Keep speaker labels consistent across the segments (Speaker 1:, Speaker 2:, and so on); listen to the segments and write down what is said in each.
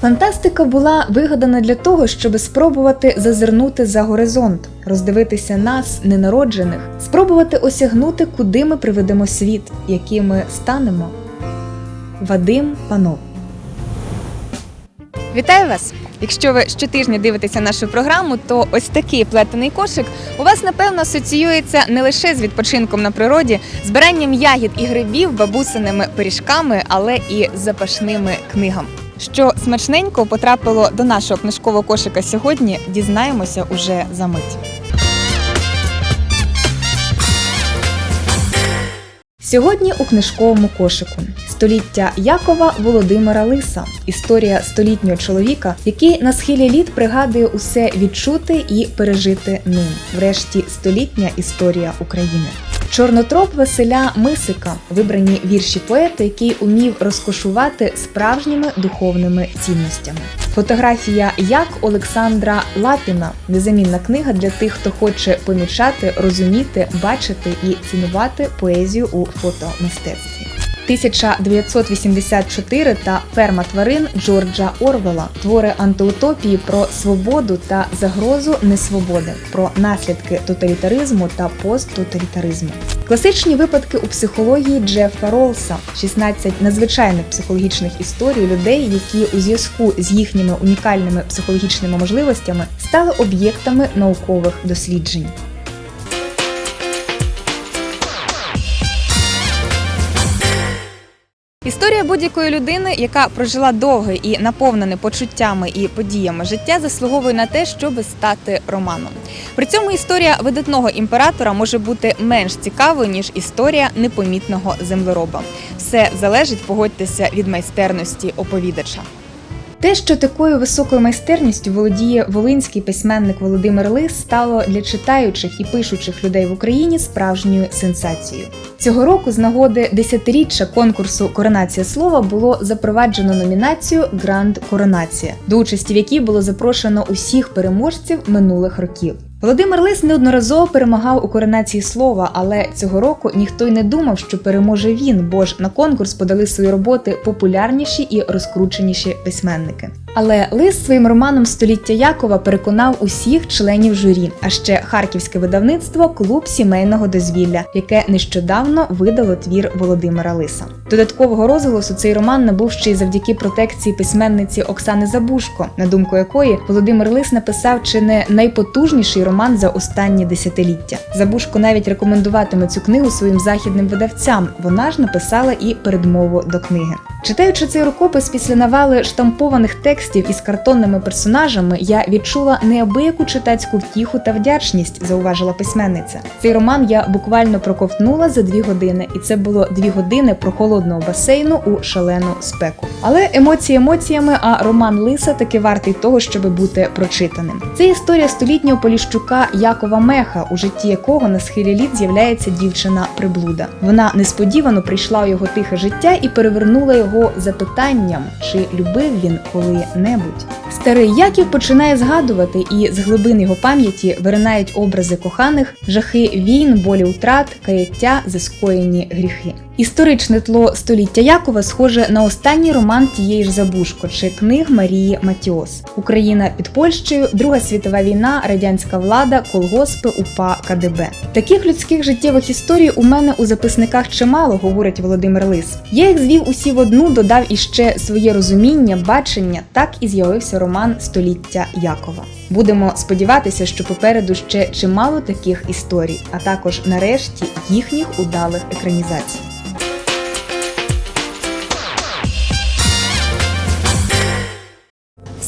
Speaker 1: Фантастика була вигадана для того, щоб спробувати зазирнути за горизонт, роздивитися нас, ненароджених, спробувати осягнути, куди ми приведемо світ, яким ми станемо. Вадим Панов.
Speaker 2: Вітаю вас! Якщо ви щотижня дивитеся нашу програму, то ось такий плетений кошик у вас напевно асоціюється не лише з відпочинком на природі, збиранням ягід і грибів, бабусиними пиріжками, але і запашними книгами. Що смачненько потрапило до нашого книжкового кошика сьогодні, дізнаємося уже за мить.
Speaker 1: Сьогодні у книжковому кошику століття Якова Володимира Лиса. Історія столітнього чоловіка, який на схилі літ пригадує усе відчути і пережити ним. Врешті столітня історія України. Чорнотроп Василя Мисика вибрані вірші поета, який умів розкошувати справжніми духовними цінностями. Фотографія як Олександра Лапіна незамінна книга для тих, хто хоче помічати, розуміти, бачити і цінувати поезію у фотомистецтві. 1984 та Ферма тварин Джорджа Орвела твори антиутопії про свободу та загрозу несвободи, про наслідки тоталітаризму та посттоталітаризму. Класичні випадки у психології Джеффа Ролса, 16 надзвичайних психологічних історій людей, які у зв'язку з їхніми унікальними психологічними можливостями стали об'єктами наукових досліджень.
Speaker 2: Історія будь-якої людини, яка прожила довге і наповнене почуттями і подіями життя, заслуговує на те, щоб стати романом. При цьому історія видатного імператора може бути менш цікавою ніж історія непомітного землероба. Все залежить, погодьтеся, від майстерності оповідача.
Speaker 1: Те, що такою високою майстерністю володіє волинський письменник Володимир Лис, стало для читаючих і пишучих людей в Україні справжньою сенсацією. Цього року, з нагоди десятиріччя конкурсу Коронація слова було запроваджено номінацію Гранд Коронація, до участі в якій було запрошено усіх переможців минулих років. Володимир Лис неодноразово перемагав у коронації слова, але цього року ніхто й не думав, що переможе він, бо ж на конкурс подали свої роботи популярніші і розкрученіші письменники. Але Лис своїм романом Століття Якова переконав усіх членів журі, а ще харківське видавництво Клуб сімейного дозвілля, яке нещодавно видало твір Володимира Лиса. Додаткового розголосу цей роман набув ще й завдяки протекції письменниці Оксани Забушко, на думку якої Володимир Лис написав чи не найпотужніший роман за останні десятиліття. Забушко навіть рекомендуватиме цю книгу своїм західним видавцям. Вона ж написала і передмову до книги. Читаючи цей рукопис після навали штампованих текстів із картонними персонажами, я відчула неабияку читацьку втіху та вдячність, зауважила письменниця. Цей роман я буквально проковтнула за дві години, і це було дві години прохолодного басейну у шалену спеку. Але емоції емоціями, а роман Лиса таки вартий того, щоб бути прочитаним. Це історія столітнього поліщука Якова Меха, у житті якого на схилі літ з'являється дівчина приблуда. Вона несподівано прийшла у його тихе життя і перевернула його запитанням, чи любив він коли-небудь. Старий Яків починає згадувати, і з глибин його пам'яті виринають образи коханих, жахи війн, болі утрат, каяття за скоєні гріхи. Історичне тло століття Якова схоже на останній роман тієї ж Забушко чи книг Марії Матіос. Україна під Польщею, Друга світова війна, радянська влада, колгоспи, УПА, КДБ. Таких людських життєвих історій у мене у записниках чимало, говорить Володимир Лис. Я їх звів усі в одну, додав іще своє розуміння, бачення. Так і з'явився роман Століття Якова. Будемо сподіватися, що попереду ще чимало таких історій, а також нарешті їхніх удалих екранізацій.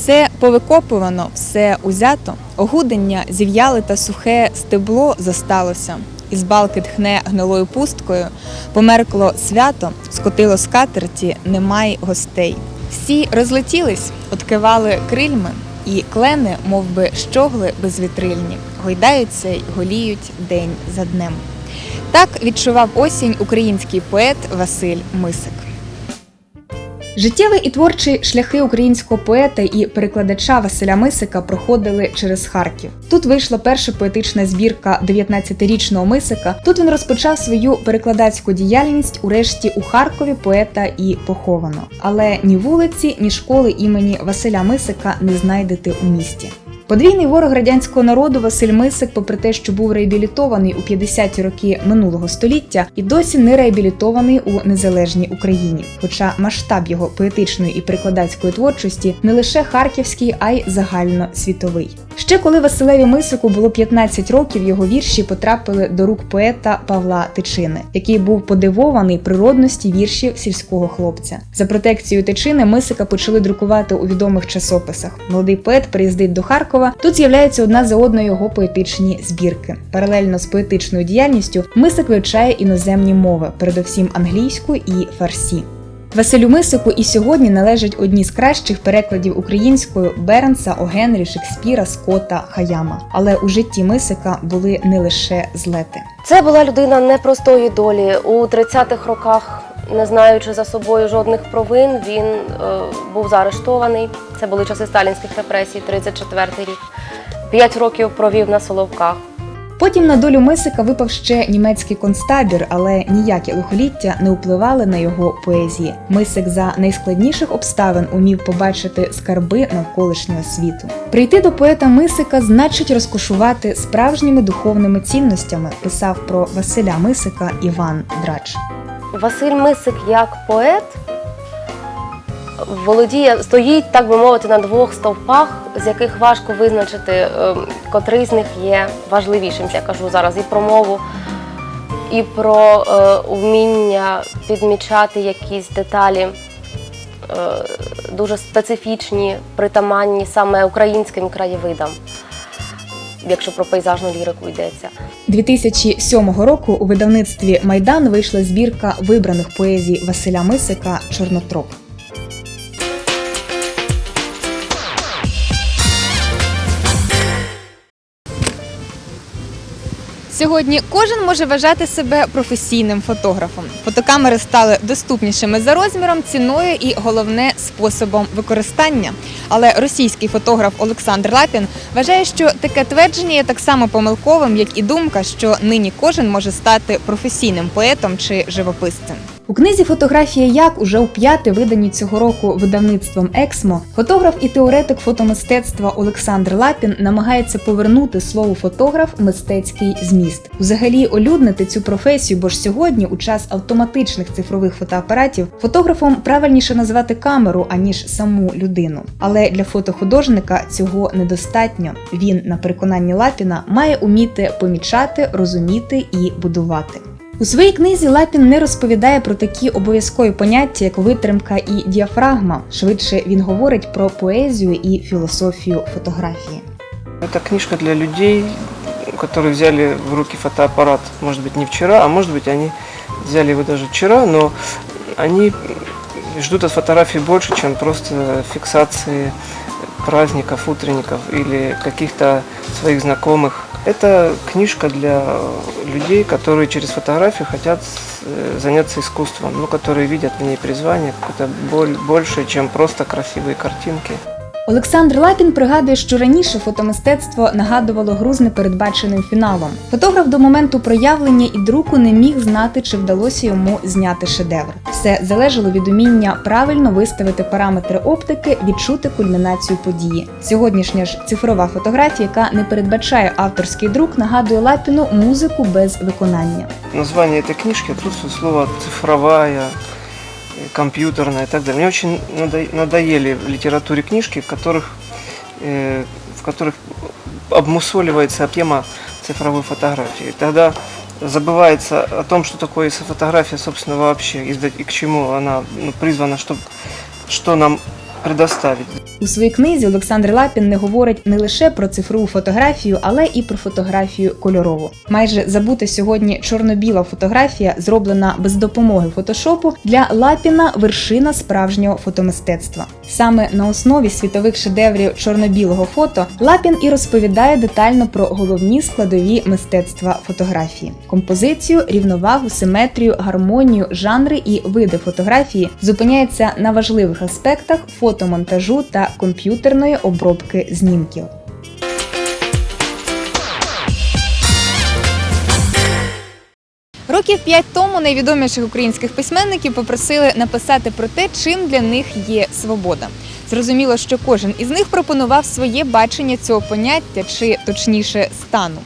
Speaker 2: Все повикопувано, все узято, огудення, зів'яле та сухе стебло зосталося. Із балки тхне гнилою пусткою, померкло свято, скотило скатерті, немає гостей. Всі розлетілись, откивали крильми, і клени, мов би, щогли безвітрильні, гойдаються й голіють день за днем. Так відчував осінь український поет Василь Мисик.
Speaker 1: Життєвий і творчі шляхи українського поета і перекладача Василя Мисика проходили через Харків. Тут вийшла перша поетична збірка 19-річного Мисика. Тут він розпочав свою перекладацьку діяльність. Урешті у Харкові поета і поховано. Але ні вулиці, ні школи імені Василя Мисика не знайдете у місті. Подвійний ворог радянського народу Василь Мисик, попри те, що був реабілітований у 50-ті роки минулого століття, і досі не реабілітований у незалежній Україні. Хоча масштаб його поетичної і перекладацької творчості не лише харківський, а й загальносвітовий. Ще коли Василеві Мисику було 15 років, його вірші потрапили до рук поета Павла Тичини, який був подивований природності віршів сільського хлопця. За протекцією Тичини Мисика почали друкувати у відомих часописах. Молодий поет приїздить до Харкова. Тут з'являється одна за одною його поетичні збірки. Паралельно з поетичною діяльністю Мисик вивчає іноземні мови, передовсім англійську і фарсі. Василю Мисику і сьогодні належать одні з кращих перекладів українською Бернса, Огенрі, Шекспіра, Скотта, Хаяма. Але у житті Мисика були не лише злети.
Speaker 3: Це була людина непростої долі. У 30-х роках, не знаючи за собою жодних провин, він е, був заарештований. Це були часи сталінських репресій, 34-й рік. П'ять років провів на Соловках.
Speaker 1: Потім на долю Мисика випав ще німецький концтабір, але ніякі лихоліття не впливали на його поезії. Мисик за найскладніших обставин умів побачити скарби навколишнього світу. Прийти до поета Мисика значить розкошувати справжніми духовними цінностями, писав про Василя Мисика Іван Драч.
Speaker 3: Василь Мисик як поет володіє, стоїть, так би мовити, на двох стовпах, з яких важко визначити, е, котрий з них є важливішим. Я кажу зараз і про мову, і про е, вміння підмічати якісь деталі е, дуже специфічні, притаманні саме українським краєвидам, якщо про пейзажну лірику йдеться.
Speaker 1: 2007 року у видавництві Майдан вийшла збірка вибраних поезій Василя Мисика Чорнотроп.
Speaker 2: Сьогодні кожен може вважати себе професійним фотографом. Фотокамери стали доступнішими за розміром, ціною і головне способом використання. Але російський фотограф Олександр Лапін вважає, що таке твердження є так само помилковим, як і думка, що нині кожен може стати професійним поетом чи живописцем.
Speaker 1: У книзі Фотографія як уже у п'яте виданні цього року видавництвом Ексмо фотограф і теоретик фотомистецтва Олександр Лапін намагається повернути слову фотограф мистецький зміст. Взагалі олюднити цю професію, бо ж сьогодні, у час автоматичних цифрових фотоапаратів, фотографом правильніше назвати камеру аніж саму людину. Але для фотохудожника цього недостатньо. Він, на переконанні Лапіна, має уміти помічати, розуміти і будувати. У своїй книзі Лапін не розповідає про такі обов'язкові поняття, як витримка і діафрагма. Швидше він говорить про поезію і філософію фотографії.
Speaker 4: Это книжка для людей, которые взяли в руки фотоаппарат, может быть, не вчера, а может быть, они взяли его даже вчера, но они ждут от фотографии больше, чем просто фиксации праздников, утренников или каких-то своих знакомых. Это книжка для людей, которые через фотографию хотят э, заняться искусством, ну, которые видят в ней призвание какое-то боль- большее, чем просто красивые картинки.
Speaker 1: Олександр Лапін пригадує, що раніше фотомистецтво нагадувало гру з непередбаченим фіналом. Фотограф до моменту проявлення і друку не міг знати, чи вдалося йому зняти шедевр. Все залежало від уміння правильно виставити параметри оптики, відчути кульмінацію події. Сьогоднішня ж цифрова фотографія, яка не передбачає авторський друк, нагадує Лапіну музику без виконання.
Speaker 4: название этой книжки отсутствует слово цифровая, э, компьютерная и так далее. Мне очень надо- надоели в литературе книжки, в которых, э, в которых обмусоливается тема цифровой фотографии. Тогда забывается о том, что такое фотография, собственно, вообще, и да- и к чему она ну, призвана, что, что нам предоставить.
Speaker 1: У своїй книзі Олександр Лапін не говорить не лише про цифрову фотографію, але і про фотографію кольорову. Майже забута сьогодні чорно-біла фотографія, зроблена без допомоги фотошопу, для Лапіна вершина справжнього фотомистецтва. Саме на основі світових шедеврів чорно-білого фото Лапін і розповідає детально про головні складові мистецтва фотографії: композицію, рівновагу, симетрію, гармонію, жанри і види фотографії зупиняється на важливих аспектах фотомонтажу та комп'ютерної обробки знімків.
Speaker 2: Років п'ять тому найвідоміших українських письменників попросили написати про те, чим для них є свобода. Зрозуміло, що кожен із них пропонував своє бачення цього поняття, чи точніше стану.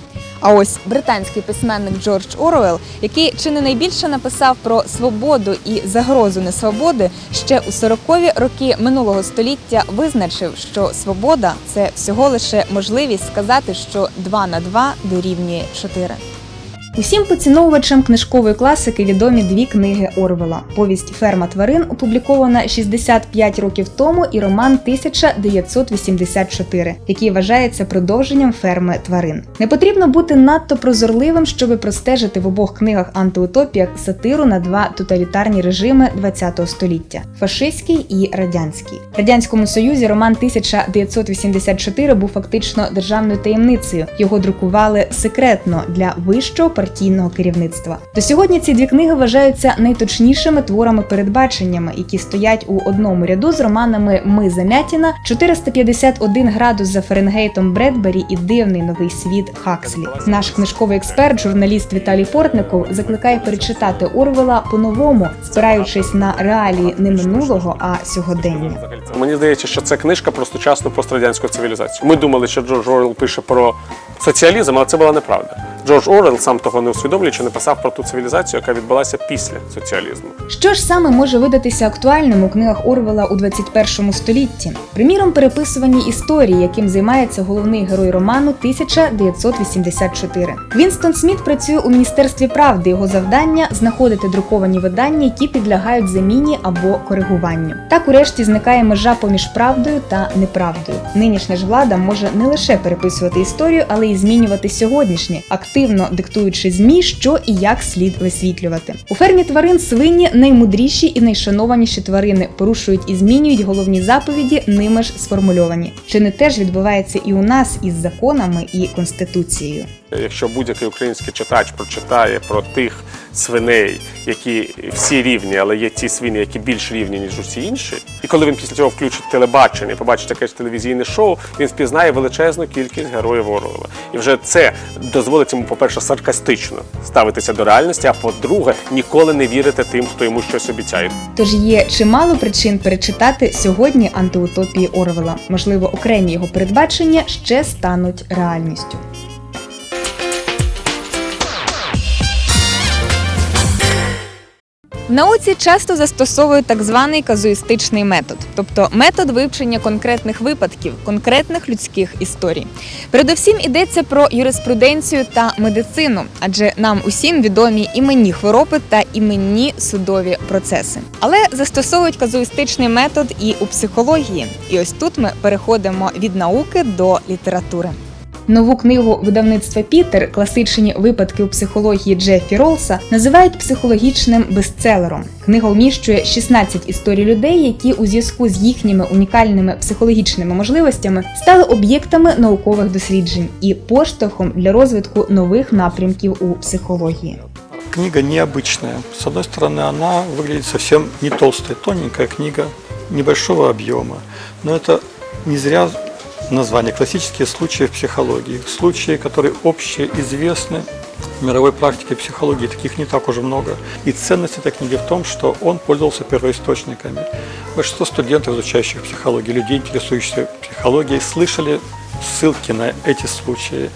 Speaker 2: А ось британський письменник Джордж Оруел, який чи не найбільше написав про свободу і загрозу несвободи, ще у 40-ві роки минулого століття визначив, що свобода це всього лише можливість сказати, що 2 на 2 дорівнює 4.
Speaker 1: Усім поціновувачам книжкової класики відомі дві книги Орвела: повість Ферма тварин, опублікована 65 років тому, і роман 1984, який вважається продовженням ферми тварин. Не потрібно бути надто прозорливим, щоб простежити в обох книгах антиутопіях сатиру на два тоталітарні режими ХХ століття фашистський і радянський. В радянському союзі роман 1984 був фактично державною таємницею. Його друкували секретно для вищого партійного керівництва. До сьогодні ці дві книги вважаються найточнішими творами передбаченнями, які стоять у одному ряду з романами Ми Замятіна, 451 градус за Фаренгейтом Бредбері і Дивний новий світ Хакслі. Наш книжковий експерт, журналіст Віталій Портников, закликає перечитати Орвела по-новому, спираючись на реалії не минулого, а сьогодення.
Speaker 5: Мені здається, що це книжка про сучасну пострадянську цивілізацію. Ми думали, що Джордж Орел пише про соціалізм, але це була неправда. Джордж Орел, сам того не усвідомлюючи, написав про ту цивілізацію, яка відбулася після соціалізму.
Speaker 1: Що ж саме може видатися актуальним у книгах Орвела у 21 столітті? Приміром, переписувані історії, яким займається головний герой роману 1984. Вінстон Сміт працює у міністерстві правди. Його завдання знаходити друковані видання, які підлягають заміні або коригуванню. Так, урешті, зникає межа поміж правдою та неправдою. Нинішня ж влада може не лише переписувати історію, але й змінювати сьогоднішнє, активно диктуючи змі, що і як слід висвітлювати. У фермі тварин свині наймудріші і найшанованіші тварини порушують і змінюють головні заповіді, ними ж сформульовані. Чи не теж відбувається і у нас із законами і конституцією?
Speaker 5: Якщо будь-який український читач прочитає про тих свиней, які всі рівні, але є ті свині, які більш рівні, ніж усі інші, і коли він після цього включить телебачення, побачить якесь телевізійне шоу, він впізнає величезну кількість героїв Орвела. І вже це дозволить йому, по-перше, саркастично ставитися до реальності, а по-друге, ніколи не вірити тим, хто йому щось обіцяє.
Speaker 1: Тож є чимало причин перечитати сьогодні антиутопії Орвела. Можливо, окремі його передбачення ще стануть реальністю.
Speaker 2: В науці часто застосовують так званий казуїстичний метод, тобто метод вивчення конкретних випадків, конкретних людських історій. Передусім йдеться про юриспруденцію та медицину, адже нам усім відомі іменні хвороби та іменні судові процеси. Але застосовують казуїстичний метод і у психології. І ось тут ми переходимо від науки до літератури.
Speaker 1: Нову книгу видавництва Пітер Класичні випадки у психології Джеффі Ролса називають психологічним бестселером. Книга вміщує 16 історій людей, які у зв'язку з їхніми унікальними психологічними можливостями стали об'єктами наукових досліджень і поштовхом для розвитку нових напрямків у психології.
Speaker 6: Книга необычная. С одной стороны, она выглядит совсем не толстая, тоненькая книга небольшого объема. Но это не зря название «Классические случаи в психологии». Случаи, которые общеизвестны в мировой практике психологии. Таких не так уже много. И ценность этой книги в том, что он пользовался первоисточниками. Большинство студентов, изучающих психологию, людей, интересующихся психологией, слышали ссылки на эти случаи.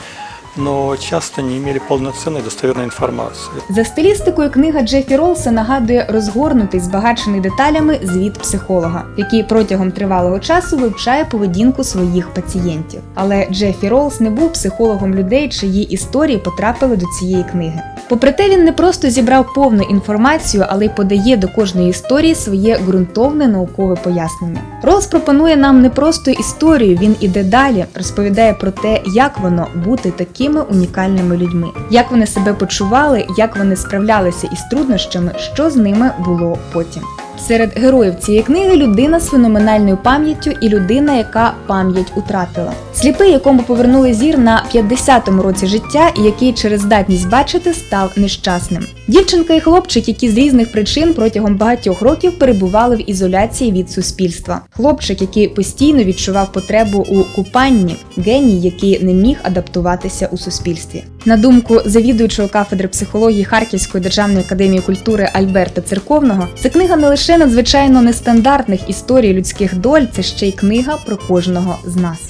Speaker 6: Но часто не имели полноценной достоверной информации.
Speaker 1: За стилістикою книга Джеффі Ролса нагадує розгорнутий, збагачений деталями звіт психолога, який протягом тривалого часу вивчає поведінку своїх пацієнтів. Але Джеффі Ролс не був психологом людей, чиї історії потрапили до цієї книги. Попри те, він не просто зібрав повну інформацію, але й подає до кожної історії своє ґрунтовне наукове пояснення. Ролс пропонує нам не просто історію, він іде далі, розповідає про те, як воно бути такими унікальними людьми, як вони себе почували, як вони справлялися із труднощами, що з ними було потім. Серед героїв цієї книги людина з феноменальною пам'яттю і людина, яка пам'ять утратила. Сліпий, якому повернули зір на 50-му році життя, і який через здатність бачити став нещасним. Дівчинка і хлопчик, які з різних причин протягом багатьох років перебували в ізоляції від суспільства. Хлопчик, який постійно відчував потребу у купанні, геній, який не міг адаптуватися у суспільстві. На думку завідуючого кафедри психології Харківської державної академії культури Альберта Церковного, це книга не лише надзвичайно нестандартних історій людських доль, це ще й книга про кожного з нас.